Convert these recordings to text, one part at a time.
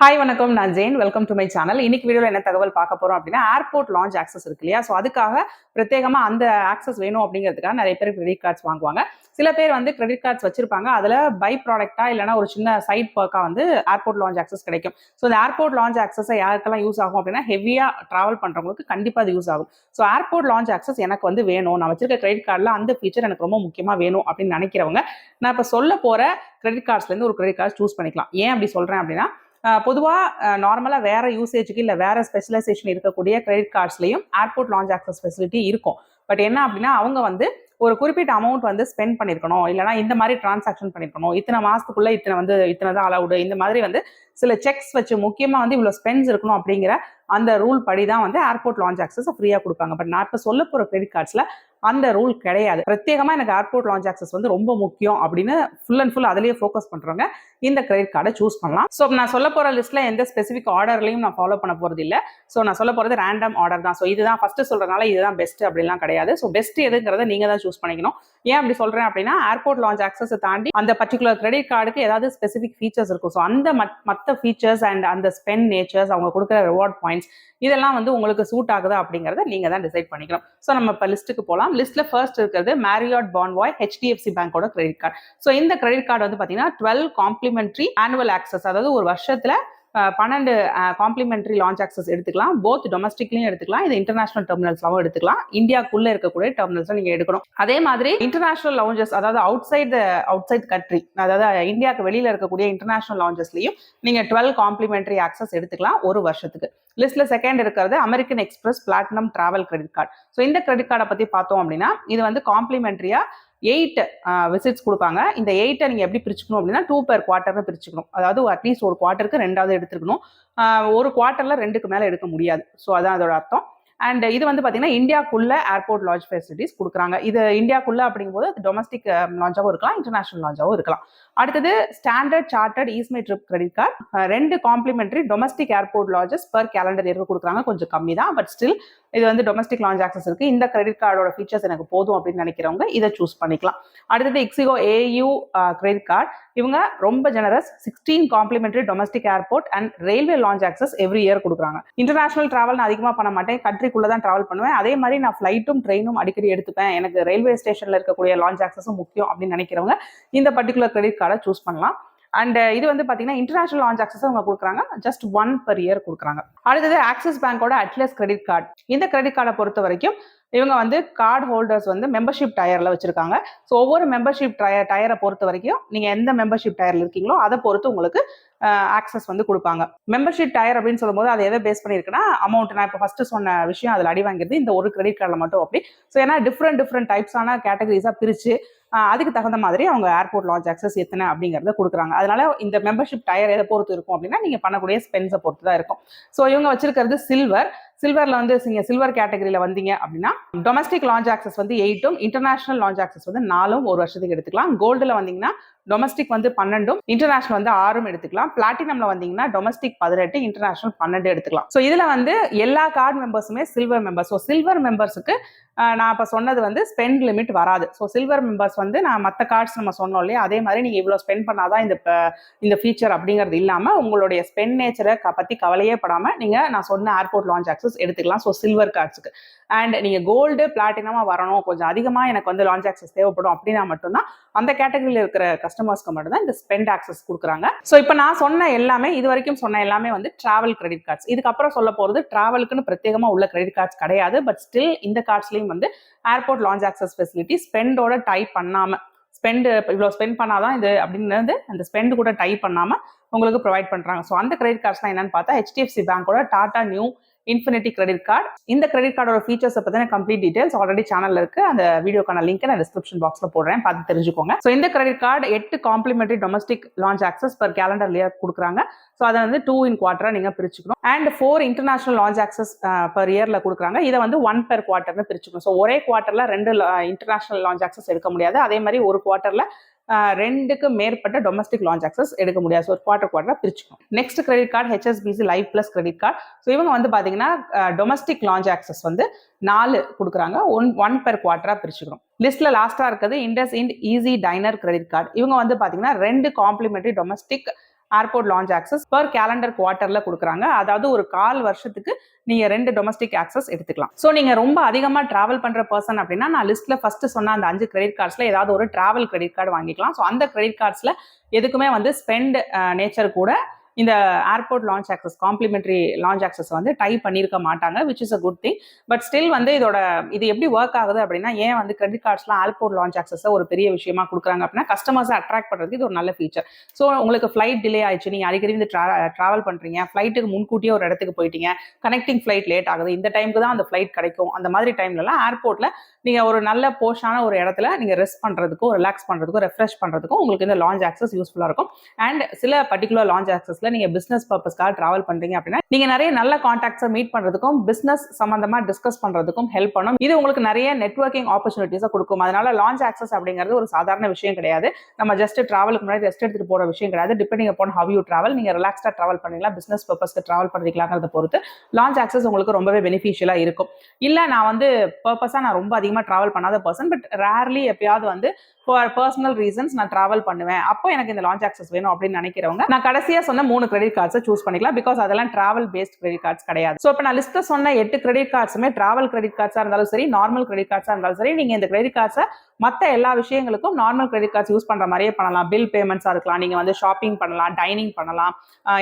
Hi வணக்கம். நான் Jain. Welcome to my channel இன்னைக்கு வீடியோவில் என்ன தகவல் பார்க்க போறோம் அப்படின்னா ஏர்போர்ட் லான்ச் ஆக்சஸ் இருக்கு இல்லையா? ஸோ அதுக்காக பிரத்யேகமா அந்த ஆக்சஸ் வேணும் அப்படிங்கிறதுக்காக நிறைய பேர் கிரெடிட் கார்ட்ஸ் வாங்குவாங்க. சில பேர் வந்து கிரெடிட் கார்ட்ஸ் வச்சிருப்பாங்க. அதுல பை ப்ராடக்டா இல்லைனா ஒரு சின்ன சைட் பர்க்கா வந்து ஏர்போர்ட் லான்ச் ஆக்சஸ் கிடைக்கும். ஸோ இந்த ஏர்போர்ட் லான்ச் ஆக்சஸ் யாருக்கெல்லாம் யூஸ் ஆகும் அப்படின்னா ஹெவியா டிராவல் பண்றவங்களுக்கு கண்டிப்பா அது யூஸ் ஆகும். ஸோ ஏர்போர்ட் லான்ச் ஆக்சஸ் எனக்கு வந்து வேணும். நான் வச்சிருக்க கிரெடிட் கார்டில் அந்த ஃபீச்சர் எனக்கு ரொம்ப முக்கியமா வேணும் அப்படின்னு நினைக்கிறவங்க நான் இப்போ சொல்ல போற கிரெடிட் கார்ட்ஸ்லேருந்து ஒரு கிரெடிட் கார்டு சூஸ் பண்ணிக்கலாம். ஏன் அப்படி சொல்றேன் அப்படின்னா பொதுவாக நார்மலாக வேறு யூசேஜுக்கு இல்லை வேறு ஸ்பெஷலைசேஷன் இருக்கக்கூடிய கிரெடிட் கார்ட்ஸ்லையும் ஏர்போர்ட் லான்ச் ஆக்சஸ் ஃபெசிலிட்டி இருக்கும். பட் என்ன அப்படின்னா அவங்க வந்து ஒரு குறிப்பிட்ட அமௌண்ட் வந்து ஸ்பெண்ட் பண்ணியிருக்கணும் இல்லைனா இந்த மாதிரி டிரான்சாக்ஷன் பண்ணியிருக்கணும் இத்தனை மாதத்துக்குள்ளே இத்தனை வந்து இத்தனை தான் அலவுடு இந்த மாதிரி வந்து சில செக்ஸ் வச்சு முக்கியமாக வந்து இவ்வளோ ஸ்பெண்ட்ஸ் இருக்கணும் அப்படிங்கிற அந்த ரூல் படி தான் வந்து ஏர்போர்ட் லான்ச் ஆக்சஸ் ஃப்ரீயாக கொடுப்பாங்க. பட் நான் இப்போ சொல்ல போகிற கிரெடிட் கார்ட்ஸில் அந்த ரூல் கிடையாது. பிரத்யேகமாக எனக்கு ஏர்போர்ட் லான்ச் ஆக்சஸ் வந்து ரொம்ப முக்கியம் அப்படின்னு ஃபுல் அண்ட் ஃபுல் அதிலேயே ஃபோக்கஸ் பண்ணுறவங்க இந்த கிரெடிட் கார்டை சூஸ் பண்ணலாம். ஸோ நான் சொல்ல போகிற லிஸ்ட்டில் எந்த ஸ்பெசிஃபிக் ஆர்டர்லையும் நான் ஃபாலோ பண்ண போகிறது இல்லை. ஸோ நான் சொல்ல போகிறது ரேண்டம் ஆர்டர் தான். ஸோ இதுதான் ஃபஸ்ட்டு சொல்றதுனால இதுதான் பெஸ்ட் அப்படிலாம் கிடையாது. ஸோ பெஸ்ட் எதுங்கிறத நீங்கள் தான் சூஸ் பண்ணிக்கணும். ஏன் அப்படி சொல்கிறேன் அப்படின்னா ஏர்போர்ட் லான்ச் ஆக்சஸ் தாண்டி அந்த பர்டிகுலர் கிரெடிட் கார்டுக்கு ஏதாவது ஸ்பெசிஃபிக் ஃபீச்சர்ஸ் இருக்கும். ஸோ அந்த மற்ற ஃபீச்சர்ஸ் அண்ட் அந்த ஸ்பெண்ட் நேச்சர்ஸ் அவங்க கொடுக்குற ரிவார்ட் பாயிண்ட்ஸ் இதெல்லாம் வந்து உங்களுக்கு சூட் ஆகுதா அப்படிங்கிறத நீங்கள் தான் டிசைட் பண்ணிக்கணும். ஸோ நம்ம இப்போ லிஸ்ட்டுக்கு போகலாம் லிஸ்ட்ல ஃபர்ஸ்ட் இருக்கிறது மேரியாட் பான்வாய் ஹெச்டிஎஃப்சி பேங்கோட கிரெடிட் கார்டு ஸோ இந்த கிரெடிட் கார்டு வந்து பார்த்தீங்கன்னா டுவெல் காம்ப்ளிமெண்ட்ரி ஆனுவல் ஆக்சஸ் அதாவது ஒரு வருஷத்துல பன்னெண்டு காம்ப்ளிமெண்ட்ரி லான்ச் ஆக்சஸ் எடுத்துக்கலாம். போத் டொமஸ்டிக்லையும் எடுத்துக்கலாம். இது இன்டர்நேஷனல் டெர்மினல்ஸ்லாவும் எடுத்துக்கலாம். இந்தியாக்குள்ள இருக்கக்கூடிய டெர்மினல்ஸ் நீங்க எடுக்கணும். அதே மாதிரி இன்டர்நேஷனல் லான்ச்சஸ் அதாவது outside outside country அதாவது இந்தியாவுக்கு வெளியில இருக்கக்கூடிய இன்டர்நேஷனல் லான்ச்சஸ்லையும் நீங்க டுவெல் காம்ப்ளிமெண்ட்ரி ஆக்சஸ் எடுத்துக்கலாம் ஒரு வருஷத்துக்கு. லிஸ்ட்ல செகண்ட் இருக்கிறது American Express platinum travel credit card so இந்த கிரெடிட் கார்டை பத்தி பார்த்தோம் அப்படின்னா இது வந்து காம்ப்ளிமெண்ட்ரியா எயிட் விசிட்ஸ் கொடுப்பாங்க. இந்த எயிட்டை நீங்கள் எப்படி பிரிச்சுக்கணும் அப்படின்னா டூ பெர் குவார்ட்டர்னு பிரிச்சுக்கணும். அதாவது அட்லீஸ்ட் ஒரு குவார்ட்டருக்கு ரெண்டாவது எடுத்துக்கணும் ஒரு குவார்ட்டரில் ரெண்டுக்கு மேலே எடுக்க முடியாது. ஸோ அதான் அதோட அர்த்தம். அண்ட் இது வந்து பார்த்தீங்கன்னா இந்தியாக்குள்ளே ஏர்போர்ட் லான்ச் ஃபெசிலிட்டிஸ் கொடுக்குறாங்க. இது இந்தியாக்குள்ளே அப்படிங்கும்போது அது டொமஸ்டிக் லான்ச்சாகவும் இருக்கலாம் இன்டர்நேஷனல் லான்ச்சாகவும் இருக்கலாம். அடுத்தது Standard Chartered ease my trip credit card ரெண்டு complimentary domestic airport lounges per calendar இயருக்கு கொடுக்குறாங்க. கொஞ்சம் கம்மி தான் பட் ஸ்டில் இது வந்து டொமஸ்டிக் லான்ச் ஆக்சஸ் இருக்கு. இந்த கிரெடிட் கார்டோட ஃபீச்சர்ஸ் எனக்கு போதும் அப்படின்னு நினைக்கிறவங்க இதை சூஸ் பண்ணிக்கலாம். அடுத்தது இக்ஸிகோ ஏயு கிரெடிட் கார்டு இவங்க ரொம்ப generous sixteen complimentary domestic airport and railway lounge access every year கொடுக்குறாங்க. இன்டர்நேஷனல் டிராவல் நான் அதிகமாக பண்ண மாட்டேன். கண்ட்ரிக்குள்ளே தான் டிராவல் பண்ணுவேன். அதே மாதிரி நான் ஃப்ளைட்டும் ட்ரெயினும் அடிக்கடி எடுத்துப்பேன். எனக்கு ரயில்வே ஸ்டேஷனில் இருக்கக்கூடிய லான்ச் ஆக்சஸும் முக்கியம் அப்படின்னு நினைக்கிறவங்க இந்த பர்டிகுலர் கிரெடிட் கார்டை சூஸ் பண்ணலாம். அண்ட் uh, இது வந்து பார்த்தீங்கன்னா இன்டர்நேஷனல் லான்ச் ஆக்சஸ் அவங்க கொடுக்குறாங்க. ஜஸ்ட் ஒன் பர் இயர் கொடுக்குறாங்க. அடுத்தது ஆக்சிஸ் பேங்கோட அட்லஸ் கிரெடிட் கார்டு இந்த கிரெடிட் கார்டை பொறுத்த வரைக்கும் இவங்க வந்து கார்டு ஹோல்டர்ஸ் வந்து மெம்பர்ஷிப் டயரில் வச்சிருக்காங்க. ஸோ ஒவ்வொரு மெம்பர்ஷிப் டயர் டயரை பொறுத்த வரைக்கும் நீங்கள் எந்த மெம்பர்ஷிப் டயரில் இருக்கீங்களோ அதை பொறுத்து உங்களுக்கு ஆக்சஸ் வந்து கொடுப்பாங்க. மெம்பர்ஷிப் டயர் அப்படின்னு சொல்லும்போது அதை எதை பேஸ் பண்ணியிருக்குன்னா அமௌண்ட் நான் இப்போ ஃபஸ்ட்டு சொன்ன விஷயம் அதில் அடி வாங்கிருது இந்த ஒரு கிரெடிட் கார்டில் மட்டும் அப்படி. ஸோ ஏன்னா டிஃப்ரெண்ட் டிஃப்ரெண்ட் டைப்ஸான கேட்டகரிஸாக பிரித்து அதுக்கு தகுந்த மாதிரி அவங்க ஏர்போர்ட் லான்ச் ஆக்சஸ் எத்தனை அப்படிங்கிறத கொடுக்குறாங்க. அதனால இந்த மெம்பர்ஷிப் டயர் எதை பொறுத்து இருக்கும் அப்படின்னா நீங்கள் பண்ணக்கூடிய ஸ்பென்ஸை பொறுத்து தான் இருக்கும். ஸோ இவங்க வச்சிருக்கிறது சில்வர் சில்வரில் வந்து நீங்கள் சில்வர் கேட்டகரியில் வந்தீங்க அப்படின்னா டொமஸ்டிக் லான்ச் ஆக்சஸ் வந்து எயிட்டும் இன்டர்நேஷனல் லான்ச் ஆக்சஸ் வந்து நாலும் ஒரு வருஷத்துக்கு எடுத்துக்கலாம். கோல்டில் வந்தீங்கன்னா டொமஸ்டிக் வந்து பன்னெண்டும் இன்டர்நேஷனல் வந்து ஆறும் எடுத்துக்கலாம். பிளாட்டினம்ல வந்தீங்கன்னா டொமஸ்டிக் பதினெட்டு இன்டர்நேஷனல் பன்னெண்டு எடுத்துக்கலாம். ஸோ இதுல வந்து எல்லா கார்டு மெம்பர்ஸுமே சில்வர் மெம்பர்ஸ் ஸோ சில்வர் மெம்பர்ஸுக்கு நான் இப்போ சொன்னது வந்து ஸ்பெண்ட் லிமிட் வராது. ஸோ சில்வர் மெம்பர்ஸ் வந்து நான் மற்ற கார்ட்ஸ் நம்ம சொன்னோம் இல்லையா? அதே மாதிரி நீங்கள் இவ்வளோ ஸ்பெண்ட் பண்ணாதான் இந்த இந்த ஃபீச்சர் அப்படிங்கிறது இல்லாமல் உங்களுடைய ஸ்பெண்ட் நேச்சரை பற்றி கவலையே படாமல் நீங்கள் நான் சொன்ன ஏர்போர்ட் லான்ச் ஆக்சஸ் எடுத்துக்கலாம். ஸோ சில்வர் கார்ட்ஸுக்கு அண்ட் நீங்கள் கோல்டு பிளாட்டினமாக வரணும். கொஞ்சம் அதிகமாக எனக்கு வந்து லான்ச் ஆக்சஸ் தேவைப்படும் அப்படின்னா மட்டும்தான் அந்த கேட்டகரியில் இருக்கிற கஸ்டமர்ஸ்க்கு மட்டும் தான் இந்த ஸ்பெண்ட் ஆக்சஸ் கொடுக்குறாங்க. ஸோ இப்போ நான் சொன்ன எல்லாமே இது வரைக்கும் சொன்ன எல்லாமே வந்து டிராவல் கிரெடிட் கார்ட்ஸ் இதுக்கப்புறம் சொல்ல போகிறது டிராவலுக்குன்னு பிரத்யேகமாக உள்ள கிரெடிட் கார்ட்ஸ் கிடையாது. பட் ஸ்டில் இந்த கார்ட்ஸ்லையும் வந்து ஏர்போர்ட் லான்ச் ஆக்சஸ் ஃபெசிலிட்டி ஸ்பெண்டோட டைப் பண்ணாமல் ஸ்பெண்டு இவ்வளோ ஸ்பெண்ட் பண்ணாதான் இது அப்படின்னு அந்த ஸ்பெண்ட் கூட டைப் பண்ணாமல் உங்களுக்கு ப்ரொவைட் பண்ணுறாங்க ஸோ அந்த கிரெடிட் கார்ட்ஸ்லாம் என்னன்னு பார்த்தா ஹெச்டிஎஃப்சி பேங்கோட Tata Neu infinity credit card இந்த கிரெடிட் கார்டோட ஃபீச்சர்ஸை பற்றின கம்ப்ளீட் டீடைல்ஸ் ஆல்ரெடி சேனல் இருக்கு. அந்த வீடியோக்கான லிங்க் நான் டிஸ்கிரிப்ஷன் பாக்ஸில் போடுறேன். பார்த்து தெரிஞ்சுக்கோங்க. ஸோ இந்த கிரெடிட் கார்டு எட்டு complimentary domestic lounge access per calendar year கொடுக்குறாங்க. ஸோ அதை வந்து டூ இன் குவார்டராக நீங்கள் பிரிச்சுக்கணும். And four international lounge access per இயரில் கொடுக்குறாங்க. இதை வந்து ஒன் பெர் குவார்டர்னு பிரிச்சுக்கணும். ஸோ ஒரே குவார்ட்டரில் ரெண்டு இன்டர்நேஷனல் லான்ச் ஆக்சஸ் எடுக்க முடியாது. அதே மாதிரி ஒரு குவார்ட்டரில் ரெண்டுக்கு மேற்பட்ட டொமஸ்டிக் லான்ச் ஆக்சஸ் எடுக்க முடியாது. ஸோ குவார்டர் குவார்டராக பிரிச்சுக்கணும். Next credit card HSBC life plus credit card so இவங்க வந்து பார்த்தீங்கன்னா டொமஸ்டிக் லான்ச் ஆக்சஸ் வந்து நாலு கொடுக்குறாங்க. ஒன் ஒன் பெர் குவார்டராக பிரிச்சுக்கணும். லிஸ்ட்டில் லாஸ்ட்டாக இருக்கிறது IndusInd easy diner credit card இவங்க வந்து பார்த்தீங்கன்னா ரெண்டு complimentary domestic airport lounge access per calendar குவார்ட்டர்ல கொடுக்குறாங்க. அதாவது ஒரு கால் வருஷத்துக்கு நீங்க ரெண்டு டொமஸ்டிக் ஆக்சஸ் எடுத்துக்கலாம். ஸோ நீங்க ரொம்ப அதிகமா டிராவல் பண்ற பர்சன் அப்படின்னா நான் லிஸ்ட்ல ஃபர்ஸ்ட் சொன்ன அந்த அஞ்சு கிரெடிட் கார்ட்ஸ்ல ஏதாவது ஒரு டிராவல் கிரெடிட் கார்டு வாங்கிக்கலாம். ஸோ அந்த கிரெடிட் கார்ட்ஸ்ல எதுக்குமே வந்து ஸ்பெண்ட் நேச்சர் கூட இந்த airport lounge access complimentary lounge access வந்து டைப் பண்ணியிருக்க மாட்டாங்க which is a good thing but still வந்து இதோட இது எப்படி ஒர்க் ஆகுது அப்படின்னா ஏன் வந்து கிரெடிட் கார்ட்ஸ்லாம் ஏர்போர்ட் லான்ச் ஆக்சஸை ஒரு பெரிய விஷயமா கொடுக்குறாங்க அப்படின்னா கஸ்டமர்ஸை அட்ராக்ட் பண்ணுறதுக்கு இது ஒரு நல்ல ஃபீச்சர் ஸோ உங்களுக்கு ஃப்ளைட் டிலே ஆயிடுச்சு நீங்கள் அடிக்கடி வந்து ட்ராவல் பண்ணுறீங்க ஃப்ளைட்டுக்கு முன்கூட்டியே ஒரு இடத்துக்கு போயிட்டீங்க கனெக்டிங் ஃப்ளைட் லேட் ஆகுது இந்த டைமுக்கு தான் அந்த ஃப்ளைட் கிடைக்கும். அந்த மாதிரி டைம்லலாம் ஏர்போர்ட்டில் நீங்கள் ஒரு நல்ல போஷான ஒரு இடத்துல நீங்கள் ரெஸ்ட் பண்ணுறதுக்கும் ரிலாக்ஸ் பண்ணுறதுக்கும் ரெஃப்ரெஷ் பண்ணுறதுக்கும் உங்களுக்கு இந்த லான்ச் ஆக்சஸ் யூஸ்ஃபுல்லாக இருக்கும். அண்ட் சில பர்டிகுலர் லான்ச் ஆக்சஸில் நீங்கள் பிஸ்னஸ் பர்பஸ்க்காக ட்ராவல் பண்ணுறீங்க அப்படின்னா நீங்கள் நிறைய நல்ல கான்டாக்ட்ஸை மீட் பண்ணுறதுக்கும் பிஸ்னஸ் சம்மந்தமாக டிஸ்கஸ் பண்ணுறதுக்கும் ஹெல்ப் பண்ணும். இது உங்களுக்கு நிறைய நெட்ஒர்க்கிங் ஆப்பர்ச்சுனிட்டிஸை கொடுக்கும். அதனால லான்ச் ஆக்சஸ் அப்படிங்கிறது ஒரு சாதாரண விஷயம் கிடையாது. நம்ம ஜஸ்ட் ட்ராவலுக்கு முன்னாடி ரெஸ்ட் எடுத்துகிட்டு போகிற விஷயம் கிடையாது. Depending upon how you travel நீங்கள் ரிலாக்ஸ்டாக ட்ராவல் பண்ணிக்கலாம் பிஸ்னஸ் பர்பஸ்க்கு ட்ராவல் பண்ணிக்கலாங்கிறத பொறுத்து லான்ச் ஆக்சஸ் உங்களுக்கு ரொம்பவே பெனிஃபிஷியலாக இருக்கும். இல்லை நான் வந்து பர்பஸாக நான் ரொம்ப அதிகமாக அதிகமாக ட்ராவல் பண்ணாத பர்சன் பட் ரேர்லி எப்பயாவது வந்து ஃபார் பர்சனல் ரீசன்ஸ் நான் டிராவல் பண்ணுவேன். அப்போ எனக்கு இந்த லான்ச் ஆக்சஸ் வேணும் அப்படின்னு நினைக்கிறவங்க நான் கடைசியா சொன்ன மூணு கிரெடிட் கார்ட்ஸை சூஸ் பண்ணிக்கலாம். பிகாஸ் அதெல்லாம் ட்ராவல் பேஸ்ட் கிரெடிட் கார்ட்ஸ் கிடையாது. ஸோ இப்போ நான் லிஸ்ட்டை சொன்ன எட்டு கிரெடிட் கார்ட்ஸுமே ட்ராவல் கிரெடிட் கார்ட்ஸாக இருந்தாலும் சரி நார்மல் கிரெடிட் கார்ட்ஸாக இருந்தாலும் சரி நீங்கள் இந்த கிரெடிட் கார்ட்ஸை மற்ற எல்லா விஷயங்களுக்கும் நார்மல் கிரெடிட் கார்ட்ஸ் யூஸ் பண்ணுற மாதிரியே பண்ணலாம். பில் பேமெண்ட்ஸாக இருக்கலாம். நீங்கள் வந்து ஷாப்பிங் பண்ணலாம் டைனிங் பண்ணலாம்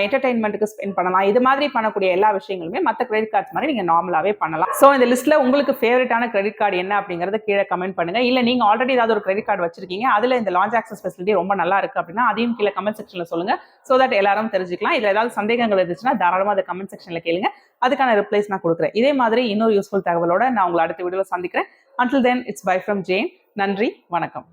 என்டர்டைன்மெண்ட்டுக்கு ஸ்பெண்ட் பண்ணலாம். இது மாதிரி பண்ணக்கூடிய எல்லா விஷயங்களுமே மற்ற கிரெடிட் கார்ட்ஸ் மாதிரி நீங்கள் நார்மலாகவே பண்ணலாம். ஸோ இந்த லிஸ்ட்டில் உங்களுக்கு ஃபேவரட்டான கிரெடிட் கார்டு என்ன அப்படிங்கறத கீழே கமெண்ட் பண்ணுங்க. இல்ல நீங்க ஆல்ரெடி ஏதாவது ஒரு கிரெடிட் கார்டு வச்சிருக்கீங்க அதுல இந்த லான்ச் ஆக்சஸ் ஃபெசிலிட்டி ரொம்ப நல்லா இருக்கு அப்படின்னா அதையும் கீழே கமெண்ட் செக்ஷன்ல சொல்லுங்க. ஸோ தட் எல்லாரும் தெரிஞ்சுக்கலாம். இதுல ஏதாவது சந்தேகங்கள் இருந்துச்சுன்னா தாராளமா அதை கமெண்ட் செக்ஷன்ல கேளுங்க. அதுக்கான ரிப்ளைஸ் நான் கொடுக்குறேன். இதே மாதிரி இன்னொரு யூஸ்ஃபுல் தகவலோட நான் உங்களை அடுத்த வீடியோவில் சந்திக்கிறேன். Until then it's bye from Jain நன்றி வணக்கம்.